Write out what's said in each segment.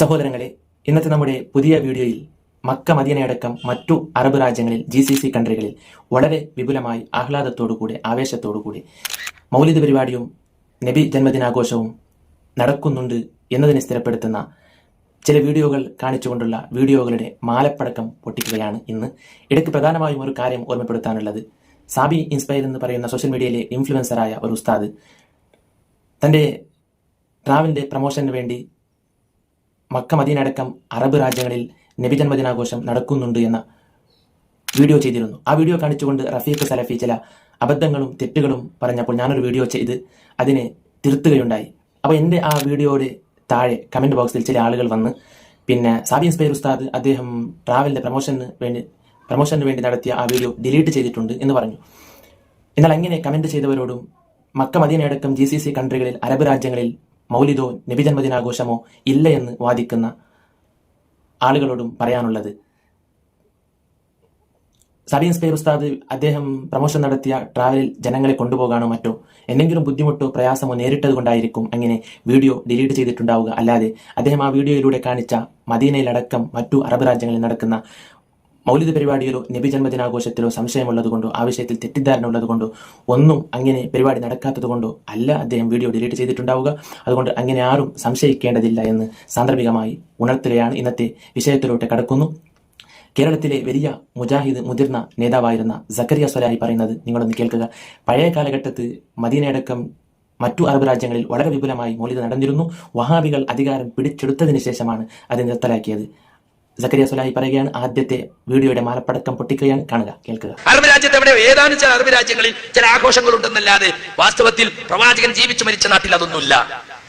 സഹോദരങ്ങളെ ഇന്നത്തെ നമ്മുടെ പുതിയ വീഡിയോയിൽ മക്ക മദീനയടക്കം മറ്റു അറബ് രാജ്യങ്ങളിൽ ജി സി സി കൺട്രികളിൽ വളരെ വിപുലമായി ആഹ്ലാദത്തോടുകൂടി ആവേശത്തോടുകൂടി മൗലിക പരിപാടിയും നബി ജന്മദിനാഘോഷവും നടക്കുന്നുണ്ട് എന്നതിനെ സ്ഥിരപ്പെടുത്തുന്ന ചില വീഡിയോകൾ കാണിച്ചുകൊണ്ടുള്ള വീഡിയോകളുടെ മാലപ്പടക്കം പൊട്ടിക്കുകയാണ് ഇന്ന്. ഇടയ്ക്ക് പ്രധാനമായും ഒരു കാര്യം ഓർമ്മപ്പെടുത്താനുള്ളത്. സാബി ഇൻസ്പയർ എന്ന് പറയുന്ന സോഷ്യൽ മീഡിയയിലെ ഇൻഫ്ലുവൻസറായ ഒരു ഉസ്താദ് തന്റെ ട്രാവലിന്റെ പ്രമോഷന് വേണ്ടി മക്ക മദീനടക്കം അറബ് രാജ്യങ്ങളിൽ നബി ജന്മദിനാഘോഷം നടക്കുന്നുണ്ട് എന്ന വീഡിയോ ചെയ്തിരുന്നു. ആ വീഡിയോ കാണിച്ചുകൊണ്ട് റഫീഖ് സലഫി ചില അബദ്ധങ്ങളും തെറ്റുകളും പറഞ്ഞപ്പോൾ ഞാനൊരു വീഡിയോ ചെയ്ത് അതിനെ തിരുത്തുകയുണ്ടായി. അപ്പോൾ എന്റെ ആ വീഡിയോയുടെ താഴെ കമന്റ് ബോക്സിൽ ചില ആളുകൾ വന്ന് പിന്നെ സാബി ഇൻസ്പയർ ഉസ്താദ് അദ്ദേഹം ട്രാവലിന്റെ പ്രമോഷന് വേണ്ടി പ്രമോഷന് വേണ്ടി നടത്തിയ ആ വീഡിയോ ഡിലീറ്റ് ചെയ്തിട്ടുണ്ട് എന്ന് പറഞ്ഞു. എന്നാൽ അങ്ങനെ കമന്റ് ചെയ്തവരോടും മക്ക മദീനയടക്കം ജി സി സി കൺട്രികളിൽ അറബ് രാജ്യങ്ങളിൽ മൗലിദോ നബിജന്മദിനാഘോഷമോ ഇല്ല എന്ന് വാദിക്കുന്ന ആളുകളോടും പറയാനുള്ളത്. സബീൻ സ്പെയർ ഉസ്താദ് അദ്ദേഹം പ്രമോഷൻ നടത്തിയ ട്രാവലിൽ ജനങ്ങളെ കൊണ്ടുപോകാനോ മറ്റോ എന്തെങ്കിലും ബുദ്ധിമുട്ടോ പ്രയാസമോ നേരിട്ടത് കൊണ്ടായിരിക്കും അങ്ങനെ വീഡിയോ ഡിലീറ്റ് ചെയ്തിട്ടുണ്ടാവുക. അല്ലാതെ അദ്ദേഹം ആ വീഡിയോയിലൂടെ കാണിച്ച മദീനയിലടക്കം മറ്റു അറബ് രാജ്യങ്ങളിൽ നടക്കുന്ന മൗലിക പരിപാടിയിലോ നബി ജന്മദിനാഘോഷത്തിലോ സംശയമുള്ളതുകൊണ്ടോ ആ വിഷയത്തിൽ തെറ്റിദ്ധാരണ ഉള്ളതുകൊണ്ടോ ഒന്നും അങ്ങനെ പരിപാടി നടക്കാത്തതുകൊണ്ടോ അല്ല അദ്ദേഹം വീഡിയോ ഡിലീറ്റ് ചെയ്തിട്ടുണ്ടാവുക. അതുകൊണ്ട് അങ്ങനെ ആരും സംശയിക്കേണ്ടതില്ല എന്ന് സാന്ദർഭികമായി ഉണർത്തുകയാണ് ഇന്നത്തെ വിഷയത്തിലോട്ട് കടക്കുന്നു. കേരളത്തിലെ വലിയ മുജാഹിദ് മുതിർന്ന നേതാവായിരുന്ന സക്കറിയ സ്വലാഹി പറയുന്നത് നിങ്ങളൊന്ന് കേൾക്കുക. പഴയ കാലഘട്ടത്ത് മദീനയടക്കം മറ്റു അറബ് രാജ്യങ്ങളിൽ വളരെ വിപുലമായി മൗലിക നടന്നിരുന്നു. വഹാബികൾ അധികാരം പിടിച്ചെടുത്തതിന് ശേഷമാണ് അത് നിർത്തലാക്കിയത്. സക്കരിയ സുലാഹി പറയുകയാണ് ആദ്യത്തെ വീഡിയോയുടെ മാലപ്പടക്കം പൊട്ടിക്കുകയാണ്. കാണുക കേൾക്കുക. അറബ് രാജ്യത്ത് എവിടെ ഏതാനും ചില അറബ് രാജ്യങ്ങളിൽ ചില ആഘോഷങ്ങൾ ഉണ്ടെന്നല്ലാതെ വാസ്തവത്തിൽ പ്രവാചകൻ ജീവിച്ചു മരിച്ച നാട്ടിൽ അതൊന്നുമില്ല.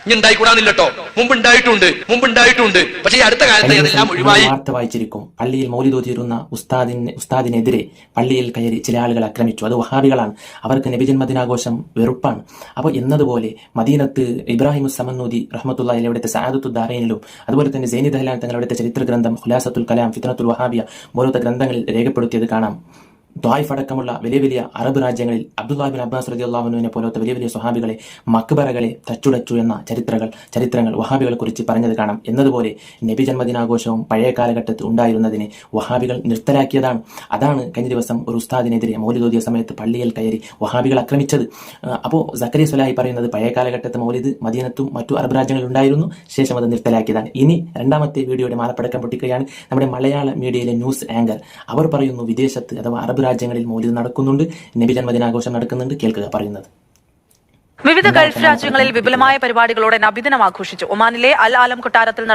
ഇനി ഉണ്ടായിക്കൂടാന്നില്ലട്ടോ. മുമ്പ് ഉണ്ടായിട്ടുണ്ട് മുമ്പ് ഉണ്ടായിട്ടുണ്ട് പക്ഷേ ഈ അടുത്ത കാലത്ത് അതെല്ലാം ഒഴിവായി വാർത്ത വായിച്ചിരിക്കും. പള്ളിയിൽ മൗലിതോതിരുന്ന ഉസ്താദിന് ഉസ്താദിനെതിരെ പള്ളിയിൽ കയറി ചില ആളുകൾ ആക്രമിച്ചു. അത് വഹാബികളാണ്. അവർക്ക് നബിജന്മദിനാഘോഷം വെറുപ്പാണ്. അപ്പോൾ എന്നതുപോലെ മദീനത്ത് ഇബ്രാഹിം സമന്നൂദി റഹ്മത്തുള്ള അവിടുത്തെ സാദത്തു ദാറൈനിലും അതുപോലെ തന്നെ സൈനി ദഹലാൻ തങ്ങളുടെ ചരിത്ര ഗ്രന്ഥം ഖുലാസത്തുൽ കലാം ഫിത്നത്തുൽ വഹാബിയ പോലത്തെ ഗ്രന്ഥങ്ങളിൽ രേഖപ്പെടുത്തിയത് കാണാം. ദ്വായിഫ് അടക്കമുള്ള വലിയ വലിയ അറബ് രാജ്യങ്ങളിൽ അബ്ദുല്ലാഹിബിൻ അബ്ബാസ് റതി അള്ളാഹുവിനെ പോലത്തെ വലിയ വലിയ സ്വഹാബികളെ മക്ബറകളെ തച്ചുടച്ചു എന്ന ചരിത്രങ്ങൾ ചരിത്രങ്ങൾ വഹാബികളെ കുറിച്ച് പറഞ്ഞത് കാണാം. എന്നതുപോലെ നബി ജന്മദിനാഘോഷവും പഴയ കാലഘട്ടത്തിൽ ഉണ്ടായിരുന്നതിനെ വഹാബികൾ നിർത്തലാക്കിയതാണ്. അതാണ് കഴിഞ്ഞ ദിവസം ഒരു ഉസ്താദിനെതിരെ മൗലിദോദിയ സമയത്ത് പള്ളിയിൽ കയറി വഹാബികൾ ആക്രമിച്ചത്. അപ്പോൾ സക്കരി സുലായി പറയുന്നത് പഴയ കാലഘട്ടത്തെ മൗലിദ് മദീനത്തും മറ്റു അറബ് രാജ്യങ്ങളിൽ ഉണ്ടായിരുന്നു ശേഷം അത് നിർത്തലാക്കിയതാണ്. ഇനി രണ്ടാമത്തെ വീഡിയോയുടെ മാലപ്പടക്കം പൊട്ടിക്കുകയാണ് നമ്മുടെ മലയാള മീഡിയയിലെ ന്യൂസ് ആങ്കർ. അവർ പറയുന്നു വിദേശത്ത് അഥവാ അറബ് രാജ്യങ്ങളിൽ മൗലിദ് നടക്കുന്നുണ്ട്. നബി ജന്മദിനാഘോഷം നടക്കുന്നുണ്ട്. കേൾക്കുക പറയുന്നത്. വിവിധ ഗൾഫ് രാജ്യങ്ങളിൽ വിപുലമായ പരിപാടികളോടെ നബിദിനം ആഘോഷിച്ചു. ഒമാനിലെ അൽ ആലം കൊട്ടാരത്തിൽ